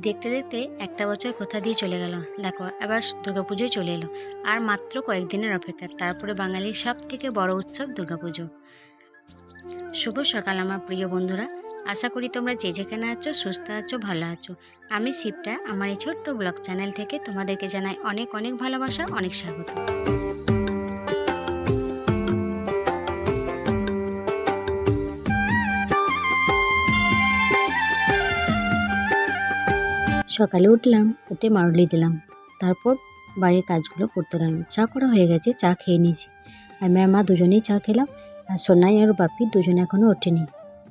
দেখতে দেখতে একটা বছর কোথা দিয়ে চলে গেল। দেখো আবার দুর্গাপুজোয় চলে এলো। আর মাত্র কয়েকদিনের অপেক্ষা, তারপরে বাঙালির সব থেকে বড় উৎসব দুর্গাপুজো। শুভ সকাল আমার প্রিয় বন্ধুরা। আশা করি তোমরা যে যেখানে আছো, সুস্থ আছো, ভালো আছো। আমি শিবটা, আমার এই ছোট্ট ব্লগ চ্যানেল থেকে তোমাদেরকে জানাই অনেক অনেক ভালোবাসা, অনেক স্বাগত। সকালে উঠলাম, উঠে মারুলি দিলাম। তারপর বাড়ির কাজগুলো করতে লাগলাম। চা করা হয়ে গেছে, চা খেয়ে নিয়েছি। আমি আর মা দুজনেই চা খেলাম। আর সোনাই আর বাপি দুজনে এখনও ওঠেনি।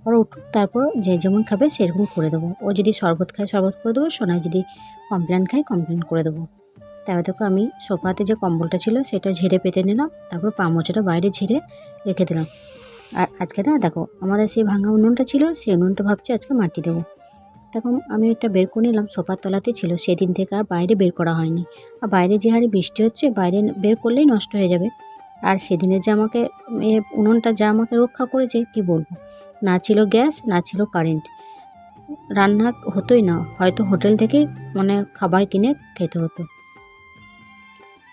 ওরা উঠুক, তারপর যে যেমন খাবে সেরকম করে দেবো। ও যদি শরবত খায় শরবত করে দেবো, সোনাই যদি কমপ্লেন খায় কমপ্লেন করে দেবো। তারপর দেখো আমি সোফাতে যে কম্বলটা ছিল সেটা ঝেড়ে পেতে নিলাম। তারপর পা মোচাটা বাইরে ঝেড়ে রেখে দিলাম। আর আজকে না দেখো, আমাদের সেই ভাঙা উনুনটা ছিল, সেই উনুনটা ভাবছি আজকে মাটি দেবো। তখন আমি এটা বের করে নিলাম, সোফার তলাতে ছিল। সেদিন থেকে আর বাইরে বের করা হয়নি। আর বাইরে যে হারে বৃষ্টি হচ্ছে, বাইরে বের করলেই নষ্ট হয়ে যাবে। আর সেদিনের যে আমাকে উনুনটা যা আমাকে রক্ষা করেছে, কি বলব? না ছিল গ্যাস, না ছিল কারেন্ট। রান্না হতোই না। হয়তো হোটেল থেকেই মানে খাবার কিনে খেতে হতো।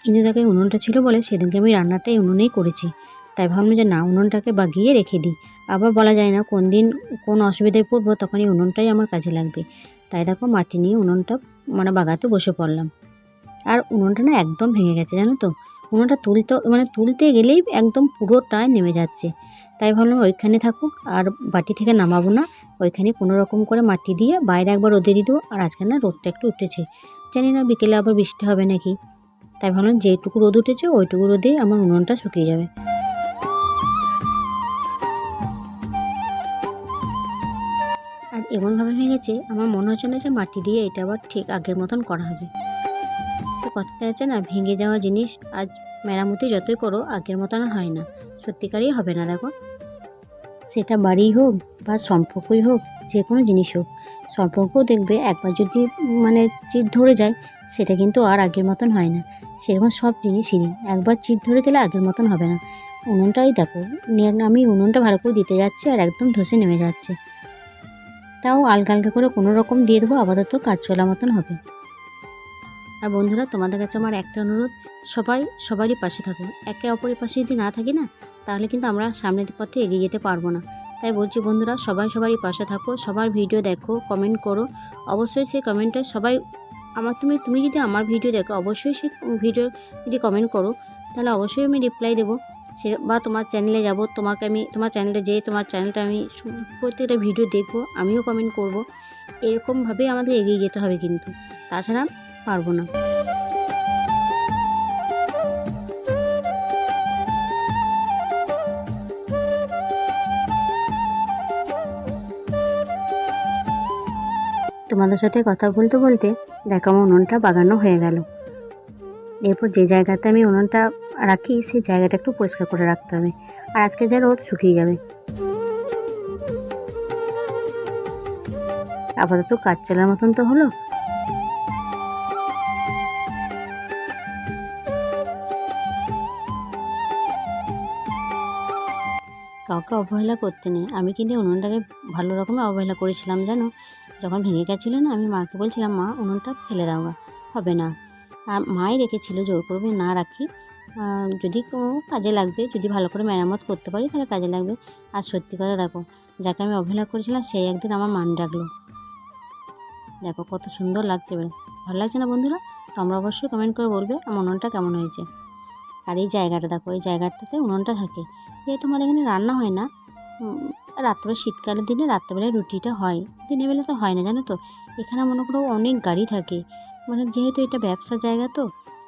কিন্তু এই উনুনটা ছিল বলে সেদিনকে আমি রান্নাটা এই উনুনেই করেছি। তাই ভাবলাম যে না, উনুনটাকে বাগিয়ে রেখে দিই। আবার বলা যায় না, কোন দিন কোন অসুবিধায় পড়ব তখন এই উনুনটাই আমার কাজে লাগবে। তাই দেখো, মাটি নিয়ে উনুনটা মানে বাগাতে বসে পড়লাম। আর উনুনটা না একদম ভেঙে গেছে, জানো তো? উনুনটা তুলতে মানে তুলতে গেলেই একদম পুরোটাই নেমে যাচ্ছে। তাই ভাবলাম ওইখানে থাকুক, আর বাটি থেকে নামাবো না। ওইখানে কোনো রকম করে মাটি দিয়ে বাইরে একবার রোদে দেবো, আর আজকে না রোদটা একটু উঠেছে। জানি না, বিকেলে আবার বৃষ্টি হবে নাকি? তাই ভাবলাম যেটুকু রোদ উঠেছে, ওইটুকু রোদেই আমার উনুনটা শুকিয়ে যাবে। এমনভাবে ভেঙেছে, আমার মনে হচ্ছে না যে মাটি দিয়ে এটা আবার ঠিক আগের মতন করা হবে। তো আছে না, ভেঙে যাওয়া জিনিস আজ মেরামতি যতই করো, আগের মতন আর হয় না। সত্যিকারই হবে না দেখো। সেটা বাড়ি হোক বা সম্পর্কই হোক, যে কোনো জিনিস হোক সম্পর্কও দেখবে একবার যদি মানে চিট ধরে যায়, সেটা কিন্তু আর আগের মতন হয় না। সেরকম সব জিনিসই একবার চিট ধরে গেলে আগের মতন হবে না। উনুনটাই দেখো আমি উনুনটা ভালো করে দিতে যাচ্ছি আর একদম ধসে নেমে যাচ্ছে। তাও আলগা আলগা করে কোনো রকম দিয়ে দেবো, আপাতত কাজ চলা মতন হবে। আর বন্ধুরা, তোমাদের কাছে আমার একটা অনুরোধ, সবাই, সবারই পাশে থাকো। একে অপরের পাশে যদি না থাকি না, তাহলে কিন্তু আমরা সামনের পথে এগিয়ে যেতে পারব না। তাই বলছি বন্ধুরা, সবাই, সবারই পাশে থাকো, সবার ভিডিও দেখো কমেন্ট করো। অবশ্যই সেই কমেন্টে সবাই, আমার তুমি তুমি যদি আমার ভিডিও দেখো, অবশ্যই সেই ভিডিও যদি কমেন্ট করো, তাহলে অবশ্যই আমি রিপ্লাই দেবো। সে বা তোমার চ্যানেলে যাব, তোমাকে আমি, তোমার চ্যানেলে যেয়ে তোমার চ্যানেলটা আমি প্রত্যেকটা ভিডিও দেখব, আমিও কমেন্ট করব। এরকমভাবেই আমাদের এগিয়ে যেতে হবে কিন্তু। তাছাড়া পারব না। তোমাদের সাথে কথা বলতে বলতে দেখো আমার উনুনটা বাগানো হয়ে গেল। এরপর যে জায়গাতে আমি উনুনটা রাখি সেই জায়গাটা একটু পরিষ্কার করে রাখতে হবে। আর আজকে যা রোদ শুকিয়ে যাবে। আপাতত কাজ চলার মতন তো হলো। কাউকে অবহেলা করতে নেই। আমি কিন্তু উনুনটাকে ভালো রকমের অবহেলা করেছিলাম, জানো? যখন ভেঙে গেছিল না, আমি মাকে বলছিলাম, মা, উনুনটা ফেলে দাও হবে না। আর মাই রেখেছিল, জোর করবে না রাখি। যদি কোনো কাজে লাগবে, যদি ভালো করে মেরামত করতে পারি, তাহলে কাজে লাগবে। আর সত্যি কথা দেখো, যাকে আমি অবহেলা করেছিলাম সেই একদিন আমার মান রাখল। দেখো কত সুন্দর লাগছে এবারে। ভালো লাগছে না বন্ধুরা? তোমরা অবশ্যই কমেন্ট করে বলবে আমার উনুনটা কেমন হয়েছে। আর এই জায়গাটা দেখো, এই জায়গাটাতে উনুনটা থাকে। যেহেতু আমাদের এখানে রান্না হয় না রাত্রে শীতকালের দিনে রাত্রেবেলায় রুটিটা হয়, দিনের বেলা তো হয় না, জানো তো? এখানে মনে করো অনেক গাড়ি থাকে। মানে যেহেতু এটা ব্যবসার জায়গা তো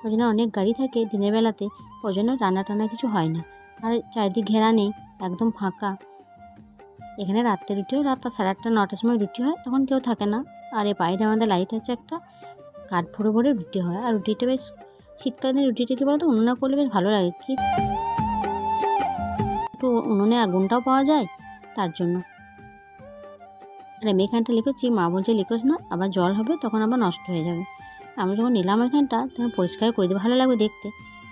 ওই জন্য অনেক গাড়ি থাকে দিনের বেলাতে ওই জন্য রান্না টান্না কিছু হয় না। আর চারিদিক ঘেরা নেই, একদম ফাঁকা। এখানে রাত্রে রুটিও রাত সাড়ে আটটা, নটার সময় রুটি হয়, তখন কেউ থাকে না। আর এই বাইরে আমাদের লাইট আছে একটা, কাঠ ভরে ভরে রুটি হয়। আর রুটিটা বেশ শীতকালীন রুটিটা কি বলতো? উনুনে করলে বেশ ভালো লাগে কি? একটু উনুনে আগুনটাও পাওয়া যায়, তার জন্য। আর আমি এখানটা লিখেছি, মা বলছে লিখোস না, আবার জল হবে, তখন আবার নষ্ট হয়ে যাবে। আমি যখন নিলাম এখানটা তখন পরিষ্কার করে দিই, ভালো লাগবে দেখতে।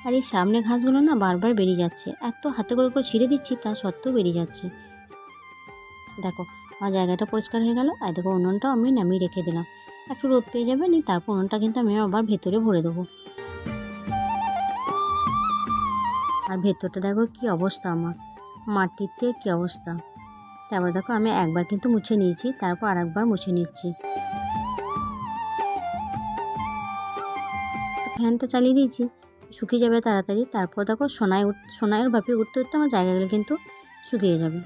আর এই সামনে ঘাসগুলো না বারবার বেরিয়ে যাচ্ছে। এত হাতে করে করে ছিঁড়ে দিচ্ছি, তা সত্ত্বেও বেরিয়ে যাচ্ছে। দেখো, আমার জায়গাটা পরিষ্কার হয়ে গেল। আর দেখো, উনুনটাও আমি নামিয়ে রেখে দিলাম। একটু রোদ পেয়ে যাবে নিয়ে তারপর উনুনটা কিন্তু আমি আবার ভেতরে ভরে দেবো। আর ভেতরটা দেখো কী অবস্থা আমার। মাটিতে কী অবস্থা। তারপর দেখো, আমি একবার কিন্তু মুছে নিয়েছি, তারপর আর একবার মুছে নিচ্ছি। ফ্যানটা চালিয়ে দিয়েছি, শুকিয়ে যাবে তাড়াতাড়ি। তারপর দেখো সোনায় উঠ, সোনায়ের ভাপিয়ে উঠতে উঠতে আমার জায়গাগুলো কিন্তু শুকিয়ে যাবে।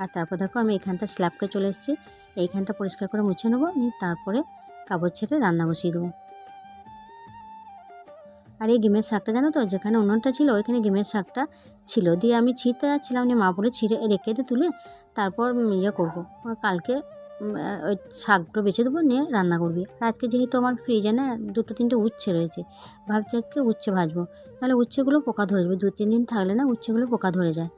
আর তারপর দেখো আমি এখানটা স্ল্যাবকে চলে এসেছি, এইখানটা পরিষ্কার করে মুছে নেব, নিয়ে তারপরে কাপড় ছেড়ে রান্না বসিয়ে দেবো। আর এই গেমের শাকটা জানো তো, যেখানে উনুনটা ছিল ওইখানে গেমের শাকটা ছিল। দিয়ে আমি ছিঁড়তে যাচ্ছিলাম, নিয়ে মা বলে ছিঁড়ে রেখে দিয়ে তুলে, তারপর ইয়ে করব। কালকে ওই শাকগুলো বেছে দেবো, নিয়ে রান্না করবি। আজকে যেহেতু আমার ফ্রিজে না দুটো তিনটে উচ্ছে রয়েছে, ভাবছি আজকে উচ্ছে ভাজবো। নাহলে উচ্ছেগুলো পোকা ধরে যাবে, দু তিন দিন থাকলে না উচ্ছেগুলো পোকা ধরে যায়।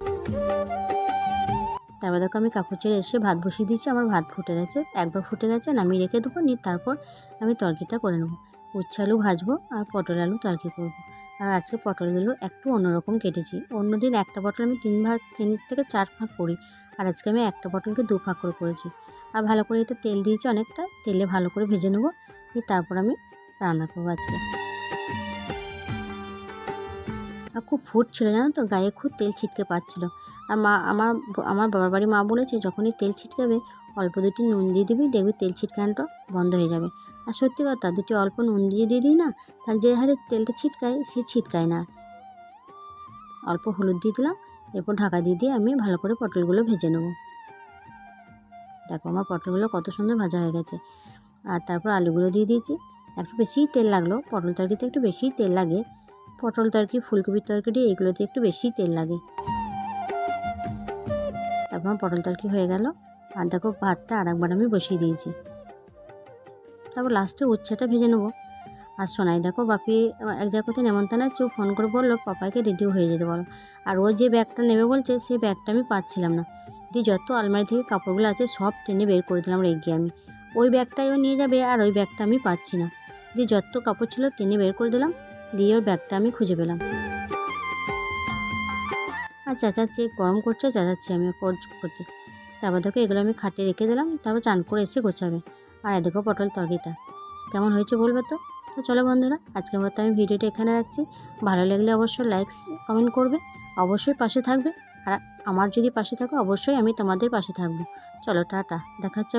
তারপর দেখো আমি ছেড়ে এসে ভাত বসিয়ে দিয়েছি, আমার ভাত ফুটে গেছে, একবার ফুটে গেছে, নামিয়ে রেখে দেবো, নিয়ে তারপর আমি তরকিটা করে নেব। উচ্ছে আলু ভাজবো আর পটল আলু তরকি করব। আর আজকে পটলগুলো একটু অন্যরকম কেটেছি। অন্যদিন একটা পটল আমি তিন ভাগ, তিন থেকে চার ভাগ করি। আর আজকে আমি একটা পটলকে দু ভাগ করে করেছি। আর ভালো করে এটা তেল দিয়েছি অনেকটা, তেলে ভালো করে ভেজে নেব। দিয়ে তারপর আমি রান্না করব আজকে। আর খুব ফুট ছিল জানো তো, গায়ে খুব তেল ছিটকে পাচ্ছিল। আর মা, আমার আমার বাবার বাড়ি মা বলেছে, যখনই তেল ছিটকাবে, অল্প দুটি নুন দিয়ে দিবি, দেখবি তেল ছিটকানোটা বন্ধ হয়ে যাবে। আর সত্যি কথা, দুটি অল্প নুন দিয়ে দিয়ে দিই না তাহলে যে হারে তেলটা ছিটকায়, সে ছিটকায় না। অল্প হলুদ দিয়ে দিলাম, এরপর ঢাকা দিয়ে দিয়ে আমি ভালো করে পটলগুলো ভেজে নেব। দেখো আমার পটলগুলো কত সুন্দর ভাজা হয়ে গেছে। আর তারপর আলুগুলো দিয়ে দিয়েছি। একটু বেশিই তেল লাগল, পটল তরকারিতে একটু বেশিই তেল লাগে। পটল তরকারি, ফুলকপির তরকারি, এগুলোতে একটু বেশিই তেল লাগে। তারপর পটল তরকারি হয়ে গেল। আর দেখো ভাতটা আর একবার আমি বসিয়ে দিয়েছি। তারপর লাস্টে উচ্ছেটা ভেজে নেব। আর সোনাই, দেখো বাপি, এক জায়গা কোথায় নেমন্তন্ন আছে ফোন করে বলল পাপাকে রেডি হয়ে যেতে বলো। আর ও যে ব্যাগটা নেবে বলছে, সেই ব্যাগটা আমি পাচ্ছিলাম না। দিয়ে যত আলমারি থেকে কাপড়গুলো আছে, সব টেনে বের করে দিলাম রেগে আমি। ওই ব্যাগটাই ও নিয়ে যাবে, আর ওই ব্যাগটা আমি পাচ্ছি না। দিয়ে যত কাপড় ছিল টেনে বের করে দিলাম, দিয়ে ওর ব্যাগটা আমি খুঁজে পেলাম। আর চেঁচাচ্ছি, গরম করছে, চেঁচাচ্ছি আমি করতে। তারপর দেখো এগুলো আমি খাটে রেখে দিলাম, তারপর চান করে এসে গোছাবে। আর দেখো পটল তরকারিটা। কেমন হয়েছে বলবে তো? তো চলো বন্ধুরা, আজকের মতো আমি ভিডিওটা এখানে রাখছি। ভালো লাগলে অবশ্যই লাইক কমেন্ট করবে। অবশ্যই পাশে থাকবে। আর আমার যদি পাশে থাকো, অবশ্যই আমি তোমাদের পাশে থাকব। চলো, টাটা। দেখা হচ্ছে।